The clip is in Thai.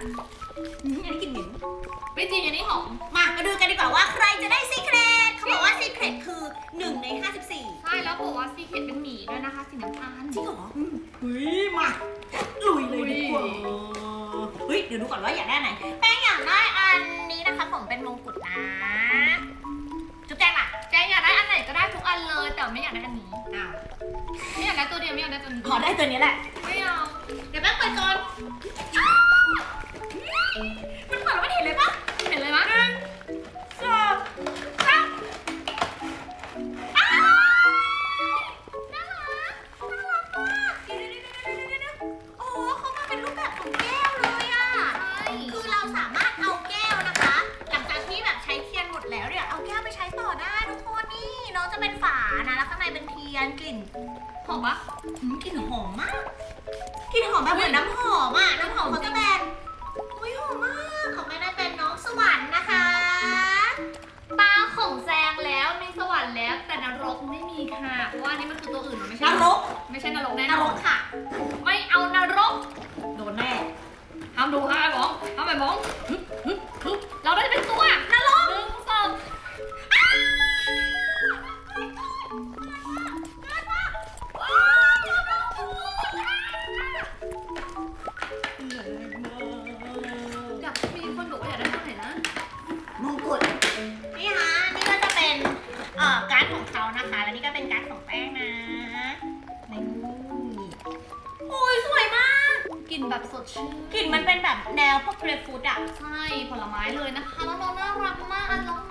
ด้วยนะอืมอันนี้กลินเหม็นไม่จริงอันนี้หอม มามาดูกันดีกว่าว่าใครจะได้ซีเครตเขาบอกว่าซีเครตคือ1ใน54ใช่แล้วบอกว่าซีเคทเป็นหมีด้วยนะคะสีน้ำตาลจริงเหรออืมเฮ้ยมาลุยเลยดีกว่าอุ้เฮ้ยเดี๋ยวดูก่อนว่าอยากได้อันไหนแป้งอยากได้อันนี้นะคะผมเป็นมงกุฎนะจุ๊บแจ้งล่ะแจงอยากได้อันไหนก็ได้ทุกอันเลยแต่ไม่อยากได้อันนี้อ้าวไม่อยากได้ตัวเดียวไม่อยากได้ตัวนี้ขอได้ตัวนี้แหละไม่เอาเดี๋ยวแป้งเปิดก่อนอ้าว มันเปิดแล้วไม่เห็นเลยปะเห็นเลยมั้ยหนึ่งสองสามอ้าวน่ารักน่ารักมากเดี๋ยวเดี๋ยวเดี๋ยวเดี๋ยวเดี๋ยวโอ้โหเขามาเป็นรูปแบบของแก้วเลยอะใช่คือเราสามารถเอาแก้วนะคะ หลังจากที่แบบใช้เทียนหมดแล้วเนี่ยเอาแก้วไปใช้ต่อได้ทุกคนนี่น้องจะเป็นฝานะแล้วข้างในเป็นเทียนกลิ่นหอมปะหืมกลิ่นหอมมากกลิ่นหอมแบบเหมือนน้ำหอมอะน้ำหอมเกไม่มีค่ะ เพราะว่าอันนี้มันคือตัวอื่นมันไม่นใช่รก ไม่ใช่นรกแน่นนรอนกค่ะ ไม่เอานรก โดนแน่ห้ามดูห้ามไปมองห้ามไปมองฮึ ของเขานะคะ แล้วนี่ก็เป็นการ์ดของแป้งนะนี่โอ้ยสวยมาก กลิ่นแบบสดชื่นกลิ่นมันเป็นแบบแนวพวกเกรฟฟูดอะใช่ผลไม้เลยนะคะน้องๆน่ารักมากอันน้อง